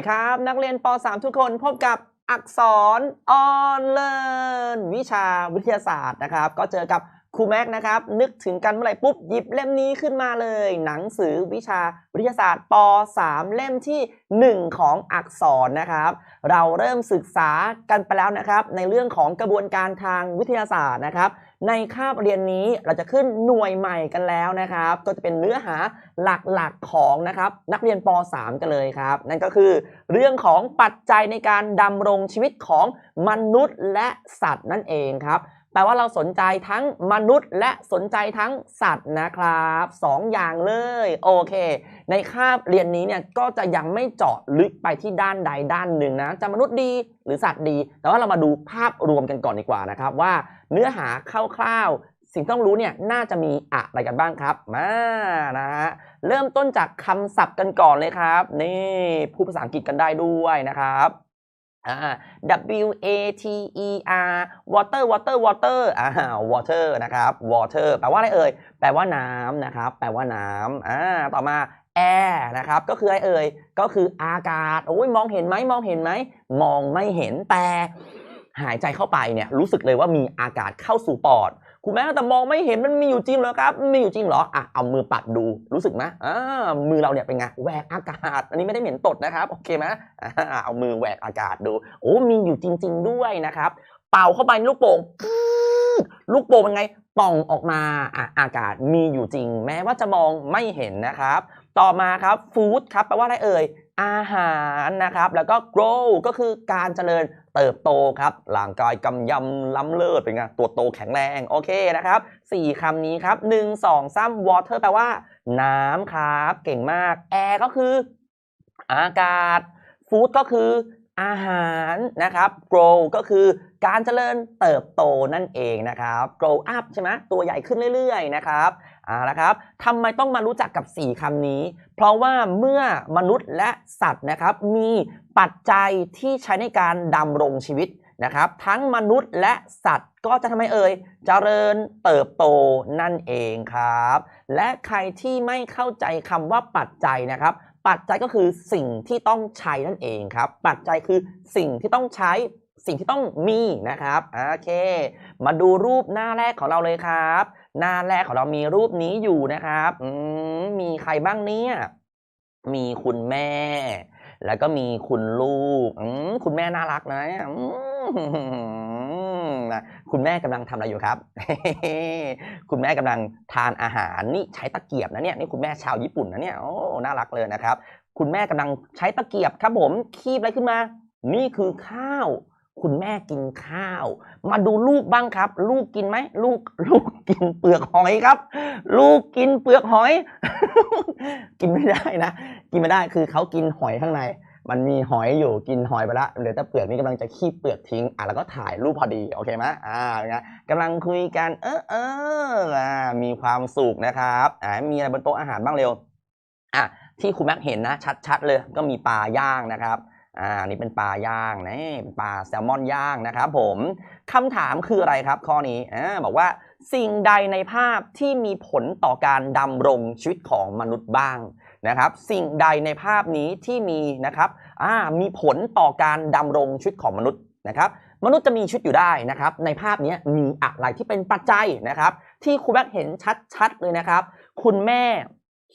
สดีครับ นักเรียนป .3 ทุกคนพบกับอักษรออนเลิร์นวิชาวิทยาศาสตร์นะครับ ก็เจอกับครูแม็กนะครับ นึกถึงกันเมื่อไหร่ปุ๊บหยิบเล่มนี้ขึ้นมาเลย หนังสือวิชาวิทยาศาสตร์ป .3 เล่มทีหนึ่1 ของอักษรนะครับ เราเริ่มศึกษากันไปแล้วนะครับ ในเรื่องของกระบวนการทางวิทยาศาสตร์นะครับ ในคาบเรียนนี้เราจะขึ้นหน่วยใหม่กันแล้วนะครับ ก็จะเป็นเนื้อหาหลักๆของนะครับนักเรียนป .3 กันเลยครับ นั่นก็คือ เรื่องของปัจจัยในการดำรงชีวิตของมนุษย์และสัตว์นั่นเองครับ แปลว่าเราสนใจทั้งมนุษย์ และสนใจทั้งสัตว์นะครับสองอย่างเลยโอเค ในคาบเรียนนี้เนี่ยก็จะยังไม่เจาะลึกไปที่ด้านใดด้านหนึ่งนะจะมนุษย์ดีหรือสัตว์ดี แต่ว่าเรามาดูภาพรวมกันก่อนดีกว่านะครับว่าเนื้อหาคร่าวๆ สิ่งที่ต้องรู้เนี่ยน่าจะมีอะไรกันบ้างครับมานะฮะเริ่มต้นจากคำศัพท์กันก่อนเลยครับ นี่พูดภาษาอังกฤษกันได้ด้วยนะครับ อ่า W A T E R water water water อ่า water นะครับ water แปลว่าอะไรเอ่ย แปลว่าน้ำนะครับ แปลว่าน้ำอ่า ต่อมา air นะครับ ก็คืออะไรเอ่ย ก็คืออากาศ โอ้ยมองเห็นไหม มองเห็นไหม มองไม่เห็นแต่ หายใจเข้าไปเนี่ย รู้สึกเลยว่ามีอากาศเข้าสู่ปอด คุณแม่แต่มองไม่เห็นมันมีอยู่จริงเหรอครับมีอยู่จริงเหรออะเอามือปัดดูรู้สึกไหมอ่ามือเราเนี่ยเป็นไงแหวกอากาศ อันนี้ไม่ได้เหม็นตดนะครับโอเคไหมอ่าเอามือแหวกอากาศดูโอ้มีอยู่จริง ๆ ด้วยนะครับเป่าเข้าไปลูกโป่งลูกโป่งเป็นไงป่องออกมาอะอากาศมีอยู่จริง แม้ว่าจะมองไม่เห็นนะครับ ต่อมาครับฟู้ดครับแปลว่าอะไรเอ่ยอาหารนะครับ แล้วก็ grow ก็คือการเจริญเติบโตครับร่างกายกำยำล้ำเลิศเป็นไงตัวโตแข็งแรงโอเคนะครับ4คำนี้ครับ 1 2 3 water แปลว่า น้ำครับ เก่งมาก air ก็คือ อากาศ food ก็คือ อาหารนะครับ grow ก็คือการเจริญเติบโตนั่นเองนะครับ grow up ใช่ไหมตัวใหญ่ขึ้นเรื่อยๆนะครับเอาละครับทำไมต้องมารู้จักกับ 4คำนี้ เพราะว่าเมื่อมนุษย์และสัตว์นะครับ มีปัจจัยที่ใช้ในการดำรงชีวิตนะครับ ทั้งมนุษย์และสัตว์ก็จะทำให้เอ่ยเจริญเติบโตนั่นเองครับ และใครที่ไม่เข้าใจคำว่าปัจจัยนะครับ ปัจจัยก็คือสิ่งที่ต้องใช้นั่นเองครับ ปัจจัยคือสิ่งที่ต้องใช้สิ่งที่ต้องมีนะครับโอเค มาดูรูปหน้าแรกของเราเลยครับ หน้าแรกของเรามีรูปนี้อยู่นะครับมีใครบ้างเนี่ยมีคุณแม่ แล้วก็มีคุณลูกคุณแม่น่ารักนะ คุณแม่กำลังทำอะไรอยู่ครับ คุณแม่กำลังทานอาหารนี่ใช้ตะเกียบนะเนี่ยนี่คุณแม่ชาวญี่ปุ่นนะเนี่ยโอ้น่ารักเลยนะครับ คุณแม่กำลังใช้ตะเกียบครับผมคีบอะไรขึ้นมา นี่คือข้าว คุณแม่กินข้าว มาดูลูกบ้างครับ ลูกกินไหมลูกลูกกินเปลือกหอยครับ ลูกกินเปลือกหอย กินไม่ได้นะ กินไม่ได้คือเขากินหอยข้างใน มันมีหอยอยู่กินหอยไปละเหลือแต่เปลือกนี่กำลังจะขี้เปลือกทิ้งอะแล้วก็ถ่ายรูปพอดีโอเคไหมอ่าเป็นไงกำลังคุยกัน เออเอออ่ามีความสุขนะครับอ่ามีอะไรบนโต๊ะอาหารบ้างเร็วอะที่คุณแม็กเห็นนะ ชัดๆเลยก็มีปลาย่างนะครับ อ่านี่เป็นปลาย่างนะเป็นปลาแซลมอนย่างนะครับผมคำถามคืออะไรครับ ข้อนี้อ่าบอกว่าสิ่งใดในภาพที่มีผลต่อการดำรงชีวิตของมนุษย์บ้างนะครับ สิ่งใดในภาพนี้ที่มีนะครับอ่ามีผลต่อการดำรงชีวิตของมนุษย์นะครับมนุษย์จะมีชีวิตอยู่ได้นะครับ ในภาพนี้มีอะไรที่เป็นปัจจัยนะครับ ที่ครูแบ็คเห็นชัดๆเลยนะครับ คุณแม่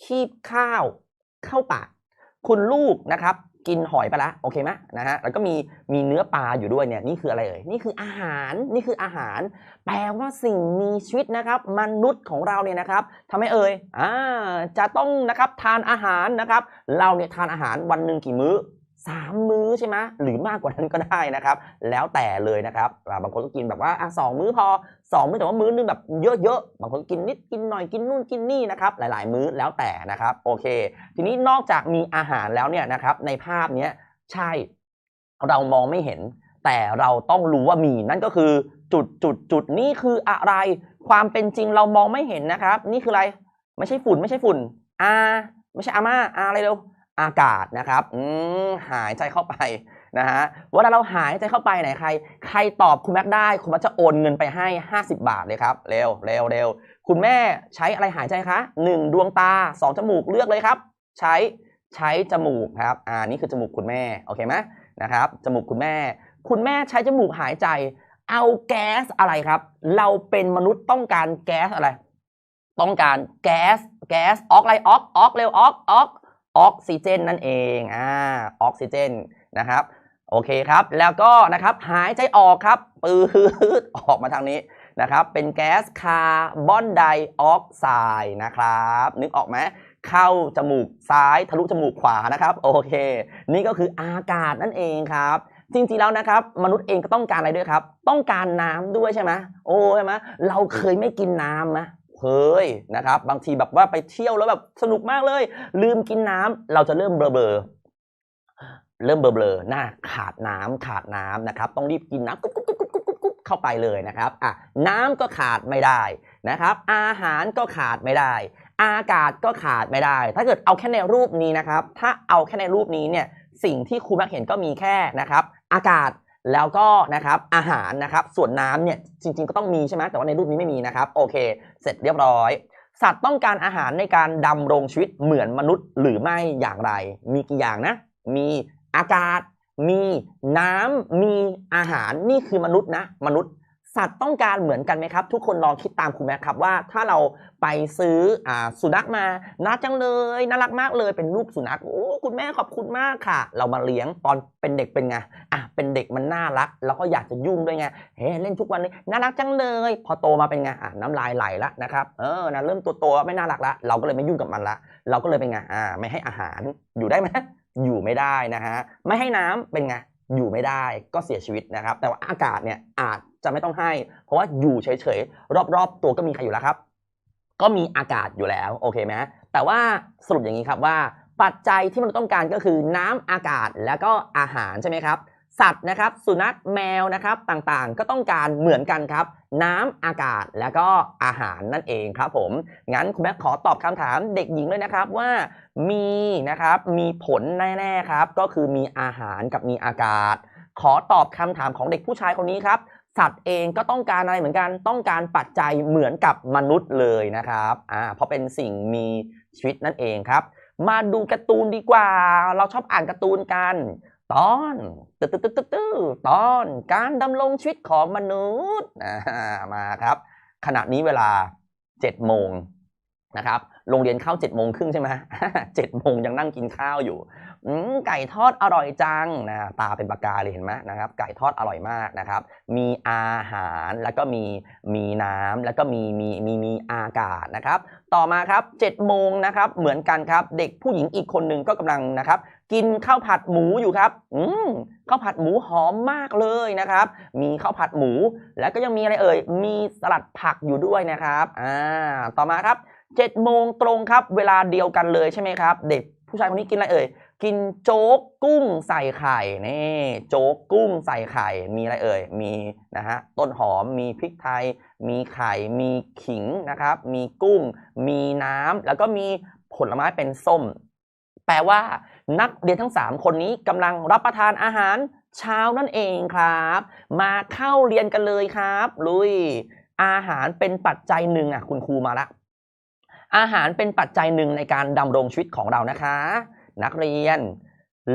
คีบข้าวเข้าปากคุณลูกนะครับ กินหอยไปละโอเคไหมนะฮะแล้วก็มีมีเนื้อปลาอยู่ด้วยเนี่ยนี่คืออะไรเอ่ยนี่คืออาหารนี่คืออาหาร แปลว่าสิ่งมีชีวิตนะครับ มนุษย์ของเราเนี่ยนะครับทำให้เอ่ยอ่าจะต้องนะครับทานอาหารนะครับ เราเนี่ยทานอาหารวันหนึ่งกี่มื้อ สามมื้อใช่ไหมหรือมากกว่านั้นก็ได้นะครับ แล้วแต่เลยนะครับบางคนก็กินแบบว่าสองมื้อพอสองมื้อแต่ว่ามื้อนึงแบบเยอะๆบางคนก็กินนิดกินหน่อยกินนู่นกินนี่นะครับหลาย ๆ มื้อแล้วแต่นะครับโอเค ทีนี้นอกจากมีอาหารแล้วเนี่ยนะครับในภาพเนี้ยใช่เรามองไม่เห็น แต่เราต้องรู้ว่ามีนั่นก็คือจุดจุดจุดนี่คืออะไร ความเป็นจริงเรามองไม่เห็นนะครับ นี่คืออะไรไม่ใช่ฝุ่นไม่ใช่ฝุ่นอาไม่ใช่อาม่าอาอะไรเร็ว อากาศนะครับอืมหายใจเข้าไปนะฮะเวลาเราหายใจเข้าไปไหนใคร ใครตอบคุณแม็กได้ คุณแม็กจะโอนเงินไปให้ 50 บาทเลยครับ เร็วเร็วเร็วคุณแม่ใช้อะไรหายใจคะหนึ่งดวงตาสองจมูกเลือกเลยครับ ใช้ใช้จมูกครับอ่านี่คือจมูกคุณแม่โอเคไหมนะครับจมูกคุณแม่ คุณแม่ใช้จมูกหายใจ เอาแก๊สอะไรครับ เราเป็นมนุษย์ต้องการแก๊สอะไร ต้องการแก๊สแก๊สออกอะไรออกออกเร็วออกออก ออกซิเจนนั่นเองอ่าออกซิเจนนะครับโอเคครับ แล้วก็นะครับหายใจออกครับ ปืดออกมาทางนี้นะครับ เป็นแก๊สคาร์บอนไดออกไซด์นะครับ นึกออกไหมเข้าจมูกซ้ายทะลุจมูกขวานะครับ โอเค นี่ก็คืออากาศนั่นเองครับจริงๆแล้วนะครับ มนุษย์เองก็ต้องการอะไรด้วยครับ ต้องการน้ำด้วยใช่ไหมโอ้ใช่ไหมเราเคยไม่กินน้ำไหม เคยนะครับ บางทีแบบว่าไปเที่ยวแล้วแบบสนุกมากเลย ลืมกินน้ำเราจะเริ่มเบลอเบลอเริ่มเบลอเบลอๆหน้าขาดน้ำขาดน้ำนะครับ ต้องรีบกินน้ำกุ๊บกุ๊บกุ๊บกุ๊บกุ๊บกุ๊บกุ๊บเข้าไปเลยนะครับอะน้ำก็ขาดไม่ได้นะครับ อาหารก็ขาดไม่ได้ อากาศก็ขาดไม่ได้ ถ้าเกิดเอาแค่ในรูปนี้นะครับ ถ้าเอาแค่ในรูปนี้เนี่ยสิ่งที่ครูแม็กเห็นก็มีแค่นะครับ อากาศ แล้วก็นะครับอาหารนะครับส่วนน้ำเนี่ยจริง ๆ ก็ต้องมีใช่ไหมแต่ว่าในรูปนี้ไม่มีนะครับโอเค เสร็จเรียบร้อย สัตว์ต้องการอาหารในการดำรงชีวิตเหมือนมนุษย์หรือไม่อย่างไร มีกี่อย่างนะ มีอากาศ มีน้ำมีอาหารนี่คือมนุษย์นะมนุษย์ สัตว์ต้องการเหมือนกันไหมครับ ทุกคนลองคิดตามครูแม็กครับว่าถ้าเราไปซื้ออสุนัขมาน่าจังเลยน่ารักมากเลยเป็นรูปสุนัขโอ้คุณแม่ขอบคุณมากค่ะ เรามาเลี้ยงตอนเป็นเด็กเป็นไงอะเป็นเด็กมันน่ารัก แล้วก็อยากจะยุ่งด้วยไงเฮ้เล่นทุกวันเลยน่ารักจังเลย พอโตมาเป็นไงอะน้ำลายไหลละนะครับเออนะเริ่มตัวโตๆไม่น่ารักละเราก็เลยไม่ยุ่งกับมันละ เราก็เลยเป็นไงอ่าไม่ให้อาหารอยู่ได้ไหมอยู่ไม่ได้นะฮะไม่ให้น้ำเป็นไงอยู่ไม่ได้ก็เสียชีวิตนะครับ แต่ว่าอากาศเนี่ยอาจ จะไม่ต้องให้ เพราะว่าอยู่เฉยๆรอบๆ ตัวก็มีใครอยู่แล้วครับ ก็มีอากาศอยู่แล้วโอเคไหมแต่ว่าสรุปอย่างนี้ครับว่า ปัจจัยที่มันต้องการก็คือน้ำอากาศแล้วก็อาหารใช่ไหมครับสัตว์นะครับสุนัขแมวนะครับต่างๆ ก็ต้องการเหมือนกันครับ น้ำอากาศแล้วก็อาหารนั่นเองครับผม งั้นคุณแม่ขอตอบคำถามเด็กหญิงเลยนะครับว่ามีนะครับมีผลแน่ๆครับ ก็คือมีอาหารกับมีอากาศ ขอตอบคำถามของเด็กผู้ชายคนนี้ครับ สัตว์เองก็ต้องการอะไรเหมือนกัน ต้องการปัจจัยเหมือนกับมนุษย์เลยนะครับอ่าเพราะเป็นสิ่งมีชีวิตนั่นเองครับ มาดูการ์ตูนดีกว่า เราชอบอ่านการ์ตูนกัน ตอนตึ๊ดตึ๊ดตึ๊ดตึ๊ดตึ๊ดตอนการดำรงชีวิตของมนุษย์มาครับ ขณะนี้เวลา7โมงนะครับโรงเรียนเข้า7โมงครึ่งใช่ไหม7โมงยังนั่งกินข้าวอยู่ ไก่ทอดอร่อยจังนะตาเป็นปากกาเลยเห็นไหมนะครับ ไก่ทอดอร่อยมากนะครับ มีอาหารแล้วก็มีมีน้ำแล้วก็มีมีมีมีอากาศนะครับ ต่อมาครับ7โมงนะครับ เหมือนกันครับ เด็กผู้หญิงอีกคนหนึ่งก็กำลังนะครับ กินข้าวผัดหมูอยู่ครับ อืมข้าวผัดหมูหอมมากเลยนะครับ มีข้าวผัดหมู แล้วก็ยังมีอะไรเอ่ย มีสลัดผักอยู่ด้วยนะครับอ่าต่อมาครับ7โมงตรงครับ เวลาเดียวกันเลยใช่ไหมครับ เด็กผู้ชายคนนี้กินอะไรเอ่ย กินโจ๊กกุ้งใส่ไข่นี่โจ๊กกุ้งใส่ไข่ มีอะไรเอ่ย มีนะฮะต้นหอมมีพริกไทย มีไข่ มีขิงนะครับ มีกุ้ง มีน้ำแล้วก็มีผลไม้เป็นส้ม แปลว่านักเรียนทั้ง 3 คนนี้กำลังรับประทานอาหารเช้านั่นเองครับ มาเข้าเรียนกันเลยครับ ลุย อาหารเป็นปัจจัยหนึ่งอะคุณครูมาละอาหารเป็นปัจจัยหนึ่งในการดำรงชีวิตของเรานะคะ นักเรียน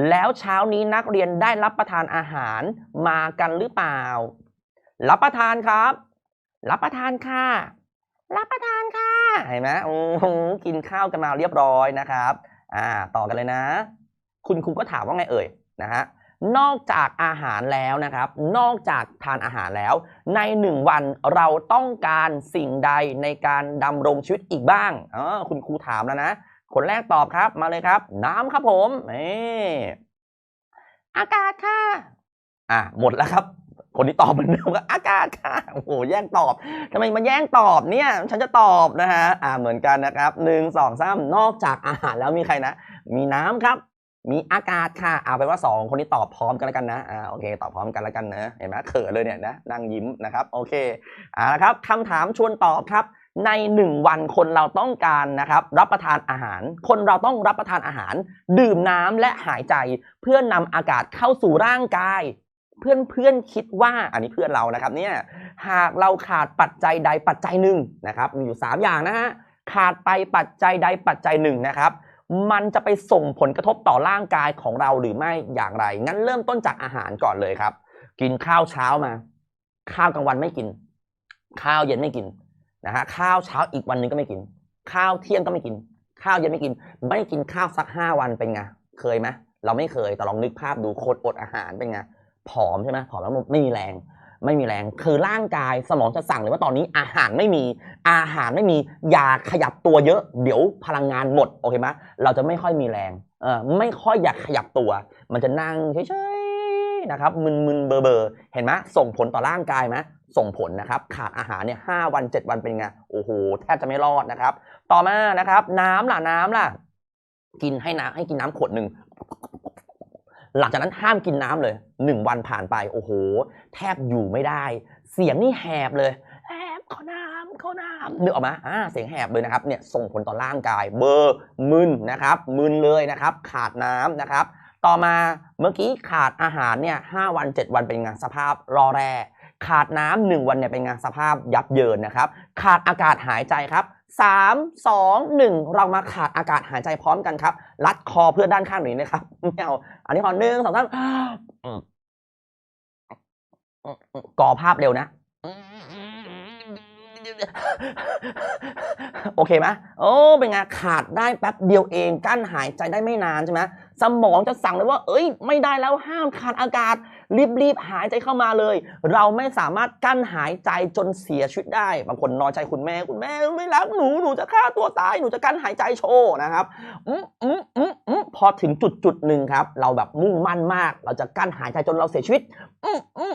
แล้วเช้านี้นักเรียนได้รับประทานอาหารมากันหรือเปล่า รับประทานครับ รับประทานค่ะ รับประทานค่ะเห็นไหมโอ้กินข้าวกันมาเรียบร้อยนะครับ อ่า ต่อกันเลยนะ คุณครูก็ถามว่าไงเอ่ยนะฮะนอกจากอาหารแล้วนะครับ นอกจากทานอาหารแล้ว ในหนึ่งวันเราต้องการสิ่งใดในการดำรงชีวิตอีกบ้างเออคุณครูถามแล้วนะ คนแรกตอบครับมาเลยครับ น้ำครับผมนี่อากาศค่ะ อะหมดแล้วครับ คนที่ตอบเหมือนเดิมก็อากาศค่ะโอ้โหแย่งตอบทำไมมาแย่งตอบเนี่ย ฉันจะตอบนะฮะอ่าเหมือนกันนะครับหนึ่งสองสามนอกจากอาหารแล้วมีใครนะ มีน้ำครับ มีอากาศค่ะ เอาไปนว่าสองคนนี้ตอบพร้อมกันแล้วกันนะอ่าโอเค ตอบพร้อมกันแล้วกันนะเห็นไหมเขินเลยเนี่ยนะนั่งยิ้มนะครับ โอเคอ่าละครับคำถามชวนตอบครับ ในหนึ่งวันคนเราต้องการนะครับรับประทานอาหาร คนเราต้องรับประทานอาหาร ดื่มน้ำและหายใจ เพื่อนำอากาศเข้าสู่ร่างกาย เพื่อนเพื่อนคิดว่าอันนี้เพื่อนเรานะครับเนี่ยหากเราขาดปัจจัยใดปัจจัยหนึ่งนะครับมีอยู่ 3 อย่างนะฮะขาดไปปัจจัยใดปัจจัยหนึ่งนะครับมันจะไปส่งผลกระทบต่อร่างกายของเราหรือไม่อย่างไร งั้นเริ่มต้นจากอาหารก่อนเลยครับ กินข้าวเช้ามา ข้าวกลางวันไม่กิน ข้าวเย็นไม่กิน นะฮะข้าวเช้าอีกวันหนึงก็ไม่กิน ข้าวเที่ยงก็ไม่กิน ข้าวเย็นไม่กิน ไม่กินข้าวสักห้าวันเป็นไงเคยไหมเราไม่เคยแต่ลองนึกภาพดูคนอดอาหารเป็นไงผอมใช่ไหมผอมแล้วไม่มีแรง ไม่มีแรง คือร่างกายสมองจะสั่งเลยว่าตอนนี้อาหารไม่มีอาหารไม่มีอย่าขยับตัวเยอะ เดี๋ยวพลังงานหมดโอเคไหมเราจะไม่ค่อยมีแรงเออไม่ค่อยอยากขยับตัว มันจะนั่งเฉย นะครับมึนๆเบอร์ๆเห็นไหมส่งผลต่อร่างกายไหมส่งผลนะครับขาดอาหารเนี่ยห้าวันเจ็ดวันเป็นไงโอ้โหแทบจะไม่รอดนะครับ ต่อมานะครับน้ำล่ะน้ำล่ะ กินให้น้ำให้กินน้ำขวดหนึ่งหลังจากนั้นห้ามกินน้ำเลยหนึ่งวันผ่านไปโอ้โห แทบอยู่ไม่ได้ เสียงนี่แหบเลยแหบขอน้ำขอน้ำนึกออกไหมอ่าเสียงแหบเลยนะครับเนี่ยส่งผลต่อร่างกาย เบอร์มึนนะครับมึนเลยนะครับ ขาดน้ำนะครับ ต่อมาเมื่อกี้ขาดอาหารเนี่ยห้าวัน 7 วันเป็นไงสภาพรอแร่ขาดน้ำหนึ่งวันเนี่ยเป็นไงสภาพยับเยินนะครับ ขาดอากาศหายใจครับสามสองหนึ่งเรามาขาดอากาศหายใจพร้อมกันครับ รัดคอเพื่อนด้านข้างหนีนะครับไม่เอาอันนี้ขอหนึ่งสองสามอืมก่อภาพเร็วนะ โอเคไหมโอ้เป็นไงขาดได้แป๊บเดียวเองกั้นหายใจได้ไม่นานใช่ไหมสมองจะสั่งเลยว่า เอ้ย ไม่ได้แล้วห้ามขาดอากาศ รีบๆหายใจเข้ามาเลย เราไม่สามารถกั้นหายใจจนเสียชีวิตได้บางคนนอยใจคุณแม่คุณแม่ไม่รักหนูหนูจะฆ่าตัวตายหนูจะกั้นหายใจโชว์นะครับอืมอืมอืมอืมพอถึงจุดจุดหนึ่งครับ เราแบบมุ่งมั่นมาก เราจะกั้นหายใจจนเราเสียชีวิตอืมอืม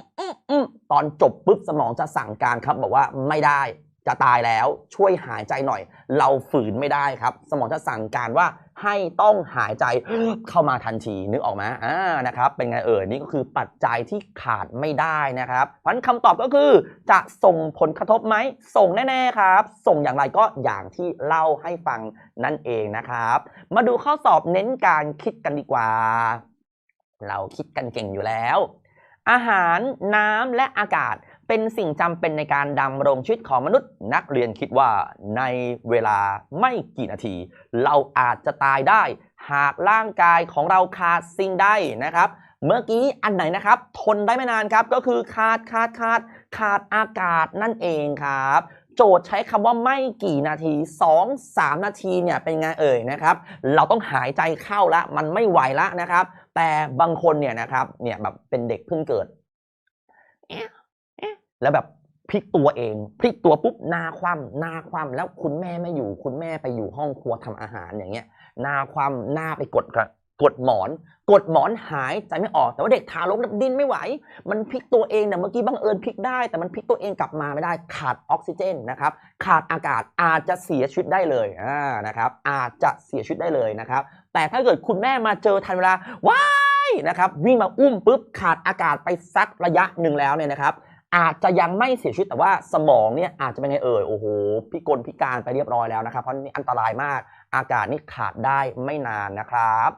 ตอนจบปุ๊บสมองจะสั่งการครับ บอกว่าไม่ได้จะตายแล้วช่วยหายใจหน่อย เราฝืนไม่ได้ครับ สมองจะสั่งการว่าให้ต้องหายใจเข้ามาทันทีนึกออกไหมอ่านะครับ เป็นไงเอ่ยนี่ก็คือปัจจัยที่ขาดไม่ได้นะครับพันคำตอบก็คือ จะส่งผลกระทบไหมส่งแน่ๆครับ ส่งอย่างไรก็อย่างที่เล่าให้ฟังนั่นเองนะครับ มาดูข้อสอบเน้นการคิดกันดีกว่า เราคิดกันเก่งอยู่แล้ว อาหารน้ำและอากาศเป็นสิ่งจำเป็นในการดำรงชีวิตของมนุษย์ นักเรียนคิดว่าในเวลาไม่กี่นาที เราอาจจะตายได้ หากร่างกายของเราขาดสิ่งใดนะครับ เมื่อกี้อันไหนนะครับ ทนได้ไม่นานครับก็คือขาดขาดขาดขาดอากาศนั่นเองครับโจทย์ใช้คำว่าไม่กี่นาที 2 3 นาทีเนี่ยเป็นไงเอ่ยนะครับ เราต้องหายใจเข้าละมันไม่ไหวละนะครับ แต่บางคนเนี่ยนะครับเนี่ยแบบเป็นเด็กเพิ่งเกิด แล้วแบบพลิกตัวเองพลิกตัวปุ๊บหน้าคว่ำหน้าคว่ำแล้วคุณแม่ไม่อยู่ คุณแม่ไปอยู่ห้องครัวทำอาหารอย่างเงี้ยหน้าคว่ำหน้าไปกดกระกดหมอน กดหมอนหายใจไม่ออกแต่ว่าเด็กทารกดิ้นไม่ไหว มันพลิกตัวเองเนี่ยเมื่อกี้บังเอิญพลิกได้ แต่มันพลิกตัวเองกลับมาไม่ได้ขาดออกซิเจนนะครับ ขาดอากาศอาจจะเสียชีวิตได้เลยอ่านะครับ อาจจะเสียชีวิตได้เลยนะครับ แต่ถ้าเกิดคุณแม่มาเจอทันเวลาว้ายนะครับวิ่งมาอุ้มปุ๊บขาดอากาศไปสักระยะหนึ่งแล้วเนี่ยนะครับ อาจจะยังไม่เสียชีวิตแต่ว่าสมองเนี่ยอาจจะเป็นไงเอ่ยโอ้โหพิกลพิการไปเรียบร้อยแล้วนะครับ เพราะนี่อันตรายมาก อากาศนี่ขาดได้ไม่นานนะครับ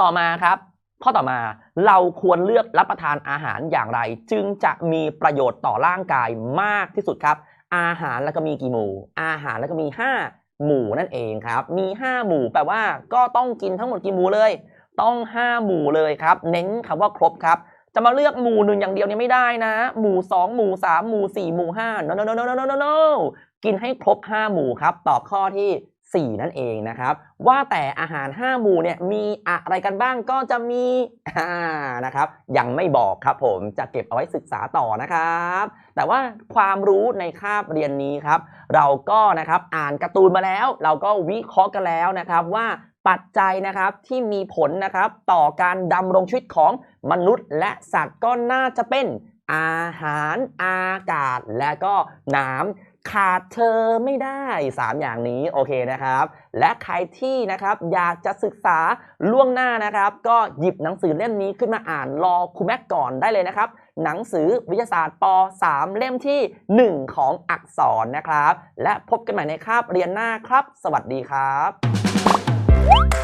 ต่อมาครับข้อต่อมาเราควรเลือกรับประทานอาหารอย่างไร จึงจะมีประโยชน์ต่อร่างกายมากที่สุดครับ อาหารแล้วก็มีกี่หมู่ อาหารแล้วก็มี 5 หมู่นั่นเองครับ มี 5 หมู่แปลว่าก็ต้องกินทั้งหมดกี่หมู่เลย ต้อง 5 หมู่เลยครับ เน้นคำว่าครบครับ จะมาเลือกหมู่หนึ่งอย่างเดียวเนี่ยไม่ได้นะ หมู่ 2 หมู่ 3 หมู่ 4 หมู่5 no no no no no no no กินให้ครบ 5 หมู่ครับ ตอบข้อที่ 4 นั่นเองนะครับ ว่าแต่อาหาร 5 หมู่เนี่ยมีอะไรกันบ้างก็จะมีนะครับ ยังไม่บอกครับผมจะเก็บเอาไว้ศึกษาต่อนะครับ แต่ว่าความรู้ในคาบเรียนนี้ครับ เราก็นะครับอ่านการ์ตูนมาแล้ว เราก็วิเคราะห์กันแล้วนะครับว่าปัจจัยนะครับที่มีผลนะครับต่อการดำรงชีวิตของมนุษย์ และสัตว์ก็น่าจะเป็นอาหารอากาศ และก็น้ำ ขาดเธอไม่ได้ 3 อย่างนี้โอเคนะครับ และใครที่นะครับอยากจะศึกษาล่วงหน้านะครับ ก็หยิบหนังสือเล่มนี้ขึ้นมาอ่านรอครูแม็กก่อนได้เลยนะครับ หนังสือวิทยาศาสตร์ป .3 เล่มที่ 1 ของอักษรนะครับ และพบกันใหม่ในคาบเรียนหน้าครับ สวัสดีครับ